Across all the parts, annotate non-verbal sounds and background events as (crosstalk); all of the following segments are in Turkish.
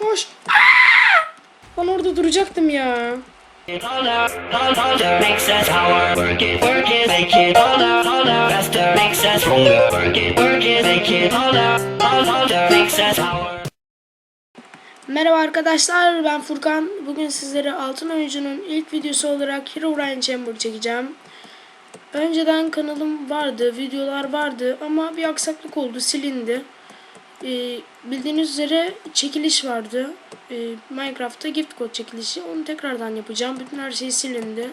Koş. Ben orada duracaktım ya. Merhaba arkadaşlar ben Furkan. Bugün sizlere Altın Oyuncu'nun ilk videosu olarak Herobrine Chamber çekeceğim. Önceden kanalım vardı, videolar vardı ama bir aksaklık oldu, silindi. Ee, bildiğiniz üzere çekiliş vardı. Ee, Minecraft'ta gift code çekilişi. Onu tekrardan yapacağım. Bütün her şey silindi.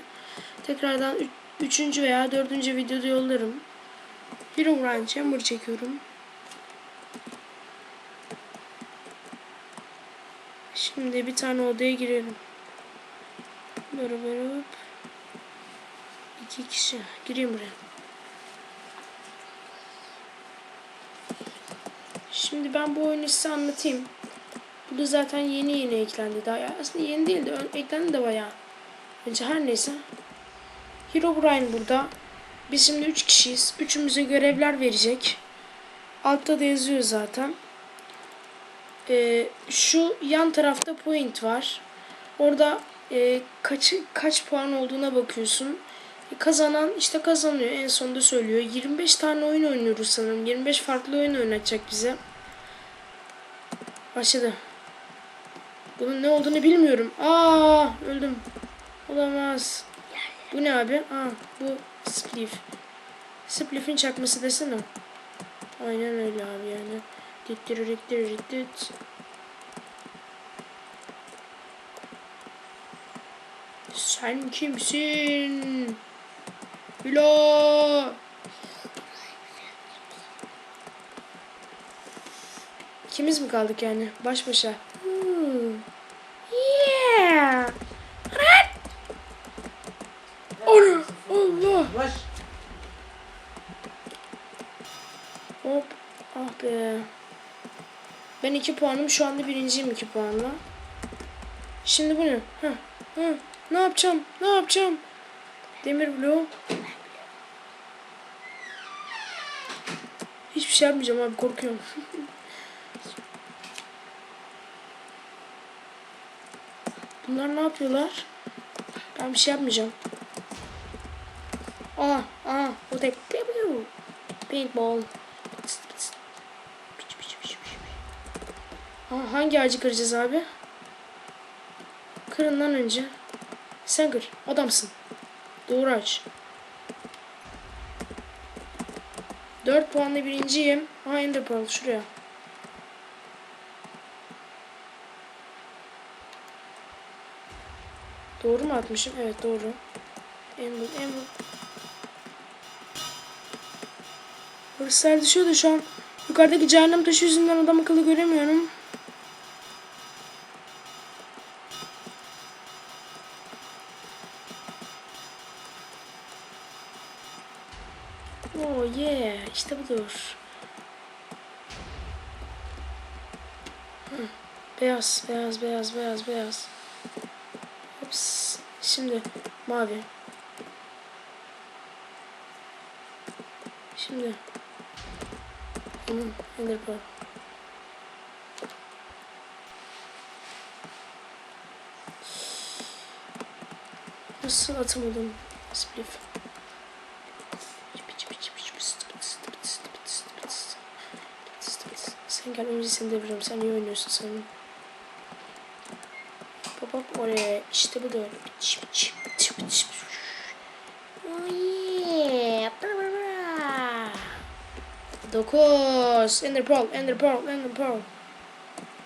Tekrardan 3. veya 4. videoda yollarım. Herobrine Chamber çekiyorum. Şimdi bir tane odaya girelim. Böyle böyle. İki kişi. Gireyim buraya. Şimdi ben bu oyunu size anlatayım. Bu da zaten yeni yeni eklendi. Daha ya aslında yeni değil de eklendi de bayağı. Önce her neyse. Herobrine burada. Biz şimdi üç kişiyiz. Üçümüze görevler verecek. Altta da yazıyor zaten. Ee, şu yan tarafta point var. Orada e, kaç kaç puan olduğuna bakıyorsun. E, kazanan işte kazanıyor. En sonunda söylüyor. 25 tane oyun oynuyoruz sanırım. 25 farklı oyun oynatacak bize. Başladı. Bunun ne olduğunu bilmiyorum. Aa öldüm. Olamaz. Bu ne abi? Aa bu spliff. Spliff'in çakması desene. Aynen öyle abi yani. Dittiririktiririt. Sen kimsin? Hülo. İkimiz mi kaldık yani? Baş başa. Hmm. Yeah. Lan! Ana! Allah! Baş. Hop. Ah be. Ben iki puanım. Şu anda birinciyim iki puanla. Şimdi bu ne? Heh. Heh. Ne yapacağım? Ne yapacağım? Demir bloğu. Hiçbir şey yapmayacağım abi korkuyorum. (laughs) Bunlar ne yapıyorlar? Ben bir şey yapmayacağım. Aa, aa, o tek. Paintball. Aa, hangi ağacı kıracağız abi? Kırından önce. Sen kır. Adamsın. Doğru aç. 4 puanla birinciyim. Aha Ender Pearl şuraya. Doğru mu atmışım? Evet doğru. Emerald, Emerald. Hırslar düşüyordu şu an. Yukarıdaki cehennem taşı yüzünden adam akıllı göremiyorum. Oh yeah, işte budur. Hı, Beyaz, beyaz, beyaz, beyaz, beyaz. Şimdi mavi. Şimdi. Hmm, Ender Pearl. Nasıl atamadım? Spliff. Sen gel önce seni devireceğim. Sen iyi oynuyorsun sen. Hop oraya. İşte bu da öyle. Piç, piç, piç, piç. Oh yeah. Bra, bra, bra. Dokuz. Ender Pearl, Ender Pearl, Ender Pearl.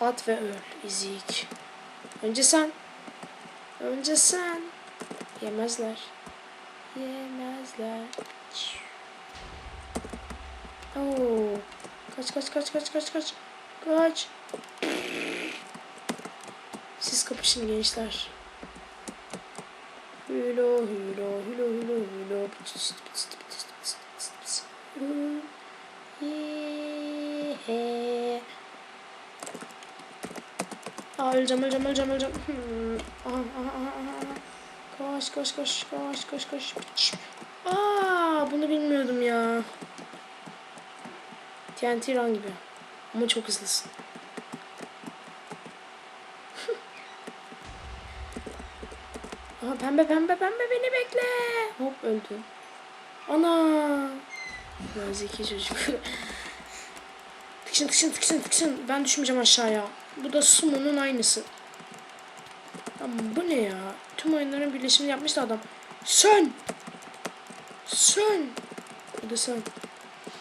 At ve öl. İzik. Önce sen. Önce sen. Yemezler. Yemezler. Oo. Kaç kaç kaç kaç kaç kaç. Kaç. Kapışın gençler. Hülo hülo hülo hülo hülo. Pıtıs, pıtıs, pıtıs, pıtıs. Hı. Yeee. Aa öleceğim öleceğim öleceğim öleceğim. Hmm. Aha aha aha aha. Koş koş koş koş koş koş. Aa bunu bilmiyordum ya. TNT run gibi. Ama çok hızlısın. Aha pembe pembe pembe beni bekle. Hop öldü. Ana. Ya zeki çocuk. (laughs) tıkşın tıkşın tıkşın tıkşın. Ben düşmeyeceğim aşağıya. Bu da Sumo'nun aynısı. Ama bu ne ya? Tüm oyunların birleşimini yapmış da adam. Sön! Sön! Bu da sen.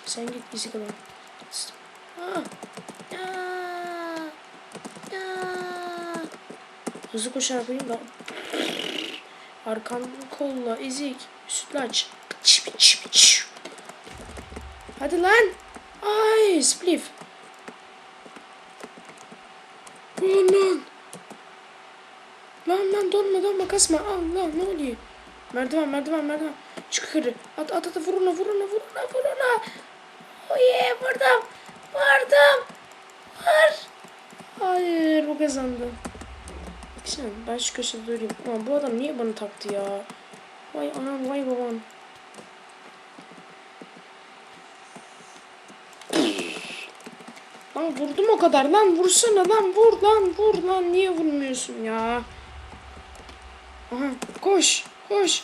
Sen git bizi kadar. Ah. Aa. Aa. Hızlı koşarak yapayım da. Arkan kolla ezik. Sütlaç. Hadi lan. Ay spliff. Lan lan. Lan donma donma kasma. Allah ne oluyor? Merdiven merdiven merdiven. Çık yukarı. At at at vur ona vur ona vur ona vur ona. Oh yeah vurdum. Vurdum. Vur. Hayır bu kazandı. Şimdi ben şu köşede durayım. Ama bu adam niye bana taktı ya? Vay anam vay babam. Lan vurdum o kadar lan vursana lan vur lan vur lan niye vurmuyorsun ya? Aha koş koş.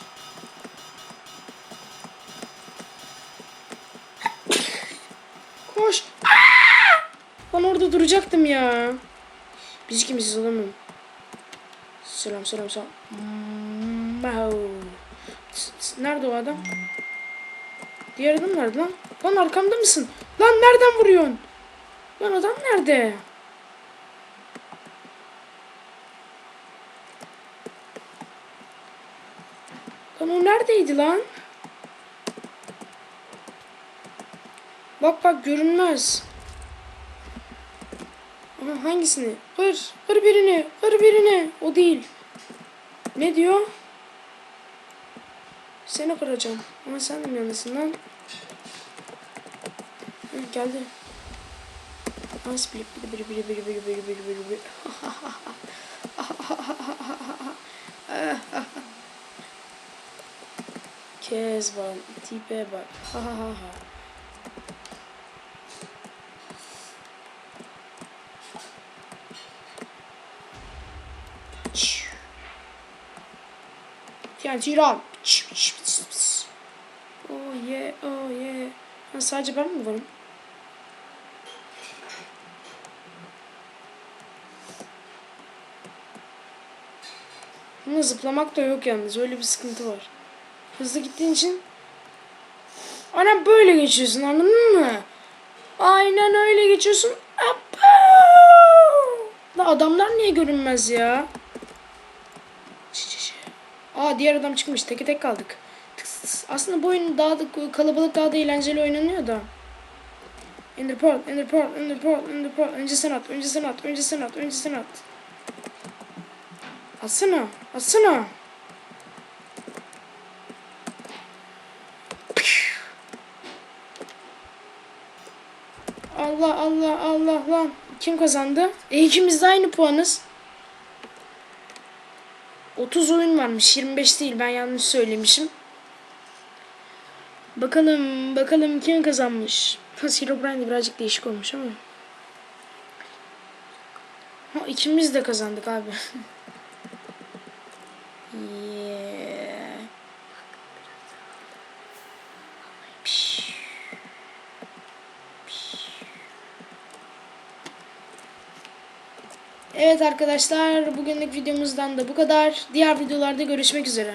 Koş. Aa! Lan orada duracaktım ya. Biz kimiz oğlum? Selam selam selam. Tıs. Nerede o adam? Diğer adam nerede lan? Lan arkamda mısın? Lan nereden vuruyorsun? Lan adam nerede? Lan o neredeydi lan? Bak bak görünmez. Aha, hangisini? Hır. Hır birini. Hır birini. O değil. Ne diyor? Seni kıracağım. Ama sen de mi yanlısın lan? Hı, geldi. Nasıl biri biri biri biri biri biri biri biri biri (laughs) Kezban tipe bak. Ha ha ha ha. TNT run. Oh yeah, oh yeah. Ha, sadece ben mi varım? Ama zıplamak da yok yalnız. Öyle bir sıkıntı var. Hızlı gittiğin için Ana böyle geçiyorsun anladın mı? Aynen öyle geçiyorsun. Apa! La adamlar niye görünmez ya? Aa diğer adam çıkmış. Teke tek kaldık. Aslında bu oyun daha da kalabalık daha da eğlenceli oynanıyor da. Ender Pearl, Ender Pearl, Ender Pearl, Ender Pearl. Önce sen at, önce sen at, önce sen at, önce sen at. Atsana, atsana. Allah Allah Allah lan. Kim kazandı? E ikimiz de aynı puanız. 30 oyun varmış. 25 değil. Ben yanlış söylemişim. Bakalım bakalım kim kazanmış. Hero Brand birazcık değişik olmuş ama. Ha, ikimiz de kazandık abi. (laughs) yeah. Piş. Evet arkadaşlar bugünlük videomuzdan da bu kadar. Diğer videolarda görüşmek üzere.